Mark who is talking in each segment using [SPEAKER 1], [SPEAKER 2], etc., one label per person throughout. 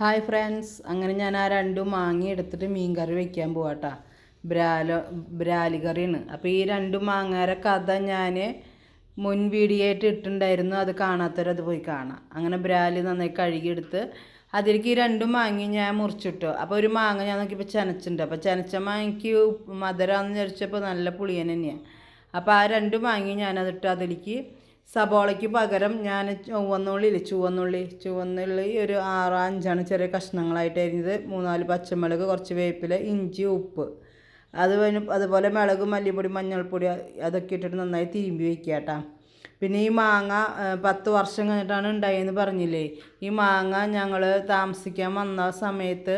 [SPEAKER 1] Hi friends അങ്ങനെ ഞാൻ ആ രണ്ടും മാങ്ങ എടുത്തിട്ട് മീൻ കറി വെക്കാൻ പോവാട്ടാ. ബ്രാലോ ബ്രാലി കറിയാണ്. അപ്പോൾ ഈ രണ്ടും മാങ്ങാരെ കഥ ഞാൻ മുൻ വീഡിയോ ആയിട്ട് ഇട്ടിട്ടുണ്ടായിരുന്നു. അത് കാണാത്തവരത് പോയി കാണാം. അങ്ങനെ ബ്രാലി നന്നായി കഴുകിയെടുത്ത് അതിലേക്ക് ഈ രണ്ടും മാങ്ങി ഞാൻ മുറിച്ചിട്ടു. അപ്പോൾ ഒരു മാങ്ങ ഞാൻ നോക്കിയപ്പോൾ ചനച്ചിട്ടുണ്ട്. അപ്പോൾ ചനച്ച മാങ്ങയ്ക്ക് മധുരമെന്ന് വിചാരിച്ചപ്പോൾ നല്ല പുളിയൻ തന്നെയാണ് അപ്പോൾ ആ രണ്ട് മാങ്ങി ഞാനതിട്ട് അതിലേക്ക് സബോളയ്ക്ക് പകരം ഞാൻ ചുവന്നുള്ളി ഇല്ലേ ചുവന്നുള്ളി ചുവന്നുള്ളി ഒരു ആറോ അഞ്ചാണ് ചെറിയ കഷ്ണങ്ങളായിട്ട് അരിഞ്ഞത് മൂന്നാൽ പച്ചമുളക് കുറച്ച് വേപ്പില ഇഞ്ചി ഉപ്പ്. അത് അതുപോലെ മുളക് മല്ലിപ്പൊടി മഞ്ഞൾപ്പൊടി അതൊക്കെ ഇട്ടിട്ട് നന്നായി തിരുമ്പി വയ്ക്കുക കേട്ടോ. പിന്നെ ഈ മാങ്ങ പത്ത് വർഷം കഴിഞ്ഞിട്ടാണ് ഉണ്ടായെന്ന് പറഞ്ഞില്ലേ? ഈ മാങ്ങ ഞങ്ങൾ താമസിക്കാൻ വന്ന സമയത്ത്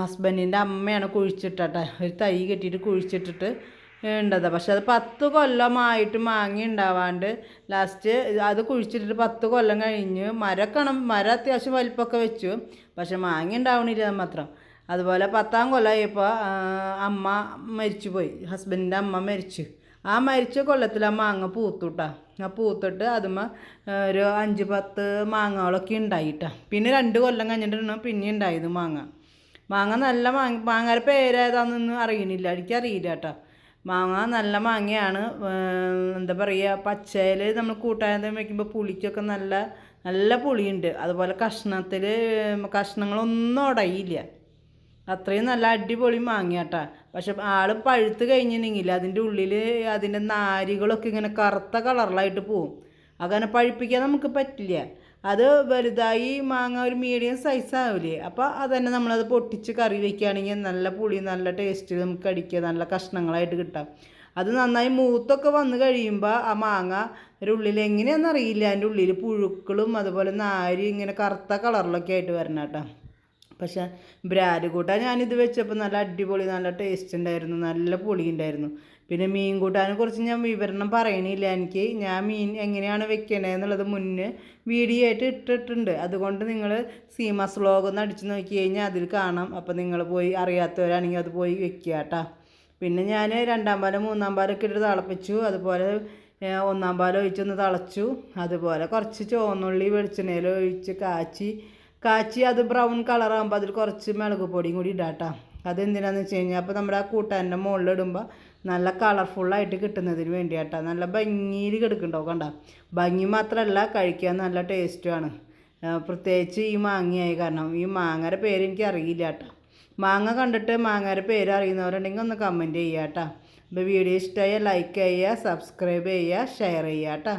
[SPEAKER 1] ഹസ്ബൻഡിന്റെ അമ്മയാണ് കുഴിച്ചിട്ടട്ടെ ഒരു തൈ കെട്ടിയിട്ട് കുഴിച്ചിട്ടിട്ട് ഉണ്ടത്. പക്ഷെ അത് പത്ത് കൊല്ലമായിട്ട് മാങ്ങി ഉണ്ടാവാണ്ട് ലാസ്റ്റ് അത് കുഴിച്ചിട്ടിട്ട് പത്ത് കൊല്ലം കഴിഞ്ഞ് മരക്കണം മരം അത്യാവശ്യം വലിപ്പമൊക്കെ വെച്ചു. പക്ഷെ മാങ്ങ ഉണ്ടാവണില്ല മാത്രം. അതുപോലെ പത്താം കൊല്ലമായപ്പോൾ അമ്മ മരിച്ചു പോയി ഹസ്ബൻഡിന്റെ അമ്മ മരിച്ചു. ആ മരിച്ച കൊല്ലത്തിൽ ആ മാങ്ങ പൂത്തുട്ടാ. ആ പൂത്തിട്ട് അതുമ്മ ഒരു അഞ്ച് പത്ത് മാങ്ങകളൊക്കെ ഉണ്ടായിട്ടാ. പിന്നെ രണ്ട് കൊല്ലം കഴിഞ്ഞിട്ടാണ് പിന്നെ ഉണ്ടായത് മാങ്ങ. മാങ്ങ നല്ല മാങ്ങ മാങ്ങയുടെ പേരേതാണെന്നൊന്നും അറിയണില്ല. എനിക്കറിയില്ല കേട്ടോ. മാങ്ങ നല്ല മാങ്ങയാണ്. എന്താ പറയുക പച്ചയിൽ നമ്മൾ കൂട്ടാൻ വയ്ക്കുമ്പോൾ പുളിക്കൊക്കെ നല്ല നല്ല പുളിയുണ്ട്. അതുപോലെ കഷ്ണത്തിൽ കഷ്ണങ്ങളൊന്നും ഉടയില്ല അത്രയും നല്ല അടിപൊളി മാങ്ങയാട്ടാ. പക്ഷെ ആൾ പഴുത്ത് കഴിഞ്ഞിട്ടുണ്ടെങ്കിൽ അതിന്റെ ഉള്ളിൽ അതിന്റെ നാരുകളൊക്കെ ഇങ്ങനെ കറുത്ത കളറിലായിട്ട് പോവും. അങ്ങനെ പഴുപ്പിക്കാൻ നമുക്ക് പറ്റില്ല. അത് വലുതായി മാങ്ങ ഒരു മീഡിയം സൈസ് ആവില്ലേ അപ്പോൾ അതന്നെ നമ്മളത് പൊട്ടിച്ച് കറി വയ്ക്കുകയാണെങ്കിൽ നല്ല പുളി നല്ല ടേസ്റ്റ് നമുക്ക് അടിക്കുക നല്ല കഷ്ണങ്ങളായിട്ട് കിട്ടാം. അത് നന്നായി മൂത്തൊക്കെ വന്ന് കഴിയുമ്പോൾ ആ മാങ്ങ ഒരു ഉള്ളിൽ എങ്ങനെയാണെന്ന് അറിയില്ല അതിന്റെ ഉള്ളിൽ പുഴുക്കളും അതുപോലെ നാരി ഇങ്ങനെ കറുത്ത കളറിലൊക്കെ ആയിട്ട് വരണം കേട്ടോ പക്ഷെ ബ്രാൽ കൂട്ടാൻ ഞാനിത് വെച്ചപ്പോൾ നല്ല അടിപൊളി നല്ല ടേസ്റ്റ് ഉണ്ടായിരുന്നു നല്ല പുളി ഉണ്ടായിരുന്നു. പിന്നെ മീൻ കൂട്ടാനെ കുറിച്ച് ഞാൻ വിവരണം പറയണില്ല. എനിക്ക് ഞാൻ മീൻ എങ്ങനെയാണ് വെക്കണേന്നുള്ളത് മുന്നേ വീഡിയോ ആയിട്ട് ഇട്ടിട്ടുണ്ട്. അതുകൊണ്ട് നിങ്ങൾ സീമാസ് വ്ലോഗ് ഒന്ന് അടിച്ച് നോക്കി കഴിഞ്ഞാൽ അതിൽ കാണാം. അപ്പോൾ നിങ്ങൾ പോയി അറിയാത്തവരാണെങ്കിൽ അത് പോയി വെക്കുക കേട്ടോ. പിന്നെ ഞാൻ രണ്ടാം പാലം മൂന്നാം പാലൊക്കെ ഇട്ട് തിളപ്പിച്ചു. അതുപോലെ ഒന്നാം പാലം ഒഴിച്ചൊന്ന് തിളച്ചു. അതുപോലെ കുറച്ച് ചുവന്നുള്ളി വെളിച്ചെണ്ണയിൽ ഒഴിച്ച് കാച്ചി കാച്ചി അത് ബ്രൗൺ കളറാകുമ്പോൾ അതിൽ കുറച്ച് മുളക് പൊടിയും കൂടി ഇടാട്ടോ അതെന്തിനാന്ന് വെച്ച് കഴിഞ്ഞാൽ അപ്പോൾ നമ്മുടെ ആ കൂട്ടാന്റെ മുകളിൽ ഇടുമ്പോൾ നല്ല കളർഫുള്ളായിട്ട് കിട്ടുന്നതിന് വേണ്ടിയാട്ടോ നല്ല ഭംഗിയിൽ കിടക്കുന്നുണ്ടാവും കണ്ട? ഭംഗി മാത്രമല്ല കഴിക്കാൻ നല്ല ടേസ്റ്റുമാണ് പ്രത്യേകിച്ച് ഈ മാങ്ങയായി കാരണം. ഈ മാങ്ങയുടെ പേര് എനിക്ക് അറിയില്ല കേട്ടോ മാങ്ങ കണ്ടിട്ട് മാങ്ങയുടെ പേര് അറിയുന്നവരുണ്ടെങ്കിൽ ഒന്ന് കമന്റ് ചെയ്യാം കേട്ടോ അപ്പോൾ വീഡിയോ ഇഷ്ടമായ ലൈക്ക് ചെയ്യുക സബ്സ്ക്രൈബ് ചെയ്യുക ഷെയർ ചെയ്യുക കേട്ടോ